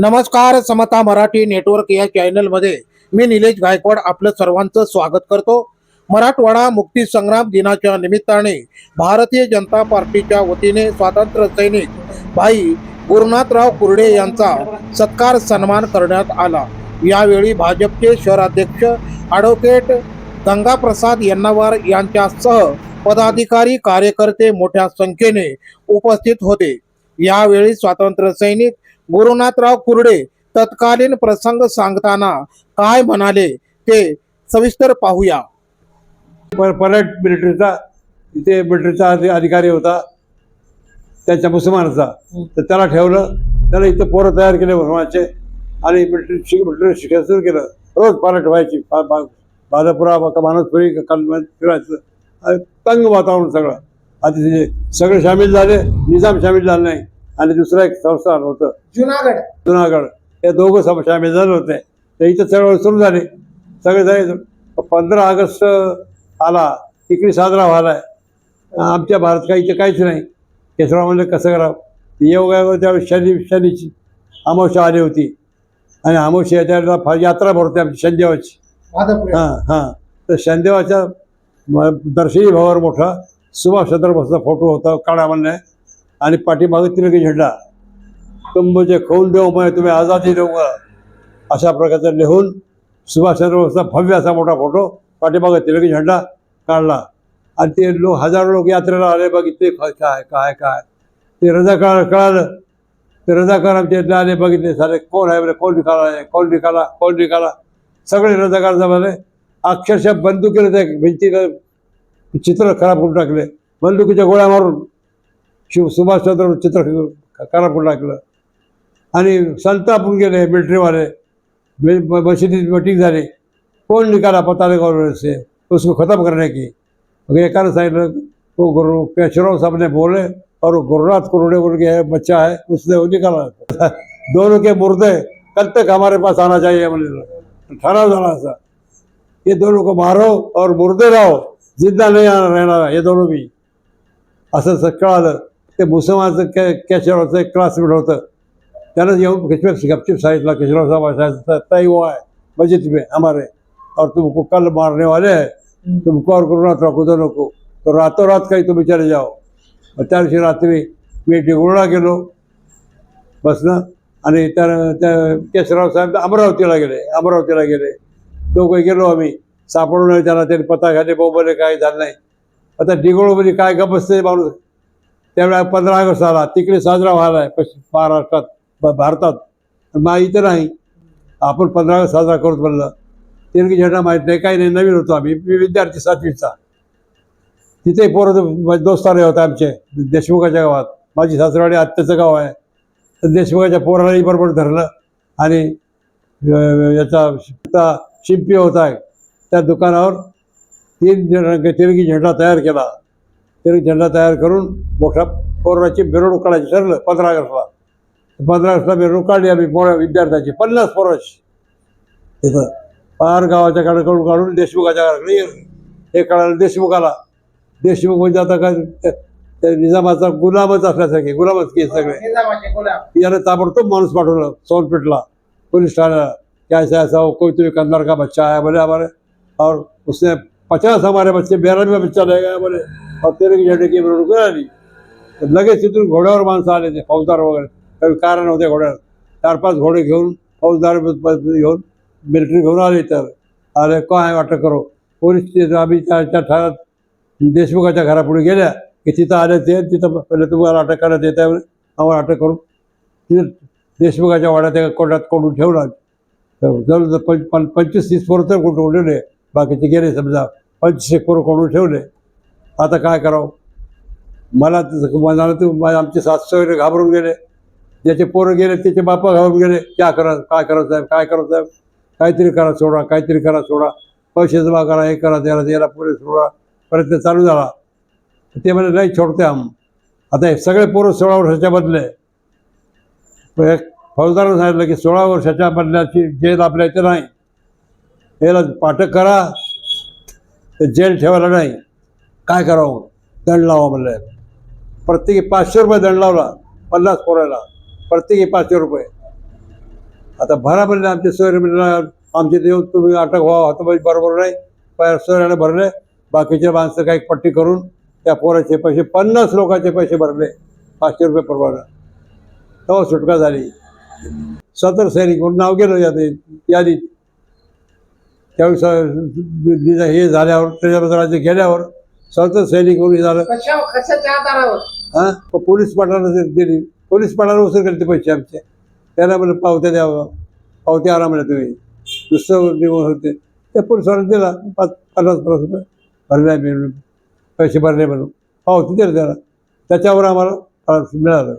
नमस्कार समता मराठी नेटवर्क या चॅनलमध्ये मी निलेश गायकवाड आपलं सर्वांचं स्वागत करतो. मराठवाडा मुक्ती संग्राम दिनाच्या निमित्ताने भारतीय जनता पार्टीच्या वतीने स्वातंत्र्य सैनिक भाई गुरुनाथराव कुर्डे यांचा सत्कार सन्मान करण्यात आला. यावेळी भाजपचे शहराध्यक्ष ॲडव्होकेट गंगाप्रसाद यन्नावार यांच्यासह पदाधिकारी कार्यकर्ते मोठ्या संख्येने उपस्थित होते. यावेळी स्वातंत्र्य सैनिक गुरुनाथराव कुर्डे तत्कालीन प्रसंग सांगताना काय म्हणाले ते सविस्तर पाहूया. पर मिलिटरीचा तिथे मिलिटरीचा अधि- अधिकारी होता. त्यांच्या मुसलमानाचा. तर त्याला ठेवलं. त्याला इथं पोरं तयार केले मुसलमानचे. आणि मिलिटरी शिक मिलिटरी शिक्षण सुरू केलं. रोज परेड व्हायची. बाजापुरा मानसपुरी फिरायचं. तंग वातावरण सगळं. आधी तिथे सगळे सामील झाले. निजाम सामील झाला नाही. आणि दुसरं एक संस्थान होतं. जुनागड जुनागड हे दोघं सम सामील झाले होते. तर इथं चळवळ सुरू झाली. सगळे झाले पंधरा ऑगस्ट आला. इकडे साजरा व्हायला. आमच्या भारत काही इथे काहीच नाही. केसरा म्हणलं कसं करावं? योगा त्यावेळी शनी शनीची अमावस्या आली होती. आणि अमावस्या त्यावेळेला फार यात्रा भरते आमची शनिदेवाची. हां हां. तर शनिदेवाच्या दर्शनी भावावर मोठा सुभाषचंद्र बोसचा फोटो होता. काळा म्हणणे. आणि पाठीमागे तिरंगी झेंडा. तुम म्हणजे खून देऊ म्हणजे तुम्ही आझादी देऊंगा अशा प्रकारचं लिहून सुभाषचंद्र बोसचा भव्य असा मोठा फोटो पाठीमागे तिरंगी झेंडा काढला. आणि ते लोक हजारो लोक यात्रेला आले बघितले काय काय काय काय. ते रजाकार कळालं. ते रजाकार आमच्या आले बघितले सारे कोण आहे बरे? कोण निकाला आहे? कोण निकाला? कोण निकाला? सगळे रजाकार जमाले. अक्षरशः बंदुकीला त्या भिंतीला चित्र खराब करून टाकले. बंदुकीच्या गोळ्या मारून. शिव सुभाषचंद्र चित्र खराब टाकलं. आणि संतापून गेले मिलिटरीवाले. मशिदीत मीटिंग झाली. कोण निकाला? पता नहीं से उसको ख़त्म करने की? एकानं सांगितलं तो गुरु पेशराव साहब ने बोले और गुरुनाथ कुरुडे बोल के बच्चा है उसने वो निकाला. दोनों के मुर्दे कल तक हमारे पास आना चाहिए मैंने ठहरा झाला असा ये दोनों को मारो और मुर्दे लाओ। जिंदा नहीं आना रहना ये दोनों भी। असं स- कळालं ते मुसलमानचं के केशवरावचं एक क्लासमेट होतं. त्यानं येऊन गपचिप गपचिप सांगितलं केशवराव साहब ऐसा तय हुआ है मस्जिद में हमारे और तुमको कल मारने वाले हैं तुमको और गुरुनाथ रखो दोनों को तो रातों रात काही तुम्ही चले जाओ. मग त्या दिवशी रात्री मी टिगुळला गेलो बसनं आणि त्या त्या केशवराव साहेब अमरावतीला गेले अमरावतीला गेले. दोघं गेलो आम्ही. सापडून नाही त्याला त्यांनी पता घाले बोबले काय झालं नाही. आता डिगोळमध्ये काय गप बसते माणूस? त्यावेळेला पंधरा ऑगस्ट आला तिकडे साजरा व्हायला आहे पश्चिम महाराष्ट्रात ब- भारतात. मा इथं नाही. आपण पंधरा ऑगस्ट साजरा करत म्हणलं. तिरकी झेंडा माहीत नाही काही नाही नवीन होतो आम्ही. मी विद्यार्थी सातवीचा. तिथे पोरं दोस्त म्हणजे दोस्तारे होते आमचे देशमुखाच्या गावात. माझी सासरवाडी आत्याचं गाव आहे. तर देशमुखाच्या पोरालाही बरोबर धरलं. आणि याचा शिंपी होता आहे. त्या दुकानावर तीन तिरंगी झेंडा तयार केला. तिरंगी झेंडा तयार करून मोठ्या पोराची मिरवणूक काढायची ठरलं पंधरा ऑगस्टला. पंधरा ऑगस्टला मिरवणूक काढली आम्ही मोठ्या विद्यार्थ्याची पन्नास पोराची. तिथं पार गावाच्या कडकडून काढून देशमुखाच्या गेलो हे कळालं देशमुखाला. देशमुख म्हणजे आता काय निजामाचा गुलामच असल्यासारखे गुलामच की सगळे. यानं ताबडतोब माणूस पाठवलं सोनपेठला पुलिस ठाण्याला. क्या ऐसा हो कोई तो कंदर का बच्चा है बोले हमारे और उसने पचास हमारे बच्चे बिरानवे बच्चा ले गया बोले और तेरे की की आली तर लगेच तिथून घोड्यावर माणसं आले ते फौजदार वगैरे. काही कारण होते घोड्यावर. चार पाच घोडे घेऊन फौजदार घेऊन मिलिटरी घेऊन आले तर. आले काय अटक करो. पोलीस आम्ही त्या त्या ठाण्यात देशमुखाच्या घरापुढे गेल्या की तिथं आले ते तिथं पहिले तुम्हाला अटक करण्यात येत आहे आम्हाला अटक करून तिथं देशमुखाच्या वाड्यात एका कोर्टात कोंडून ठेवला तर पंच पं पंचवीस तीस पोरं तर कोण ठेवलेले. बाकीचे गेले समजा. पंचवीस एक पोरं कोंडून ठेवले. आता काय करावं? मला तर- तू मा- आमचे सासरे घाबरून गेले. ज्याचे पोरं गेले त्याचे बापा घाबरून गेले. क्या करा काय करा साहेब? काय करा साहेब? काहीतरी करा सोडा. काहीतरी करा सोडा. पैसे जमा करा हे करा त्याला त्याला पोरे सोडा. प्रयत्न चालू झाला. ते म्हणजे नाही छोडते आम आता हे सगळे पोरं सोळा वर्षाच्या बदले. फौजदारानं सांगितलं की सोळा वर्षाच्या बदल्याची जेल आपल्या इथे नाही. याला पाठक करा. तर जेल ठेवायला नाही. काय करावं? दंड लावा म्हणले. प्रत्येकी पाचशे रुपये दंड लावला पन्नास पोराला प्रत्येकी पाचशे रुपये. आता भरा म्हणले आमचे सर आमचे देव तुम्ही अटक व्हा होतं म्हणजे बरोबर नाही. पण भरले. बाकीचे माणसं काही पट्टी करून त्या पोराचे पैसे पन्नास लोकांचे पैसे भरले. पाचशे रुपये परवाना. तेव्हा सुटका झाली. सतर सैनिक म्हणून नाव गेलं यादी यादीत. त्यावेळेस हे झाल्यावर त्याच्याबद्दल राज्य गेल्यावर सतर सैनिक म्हणून हे झालं. कशा कशाच्या आधारावर? हा? पोलीस पाटलांना ते दिली. पोलीस पाटलांना उचल केले ते पैसे आमचे. त्याला म्हणलं पावत्या द्यावं पावत्या आणा म्हणलं तुम्ही. दुसरं निघून होते. त्या पोलिसवाल्याने दिला. पाच पन्नास पन्नास रुपये. भरले मी पैसे भरले म्हणून. पावती दिली त्याला. त्याच्यावर आम्हाला मिळालं.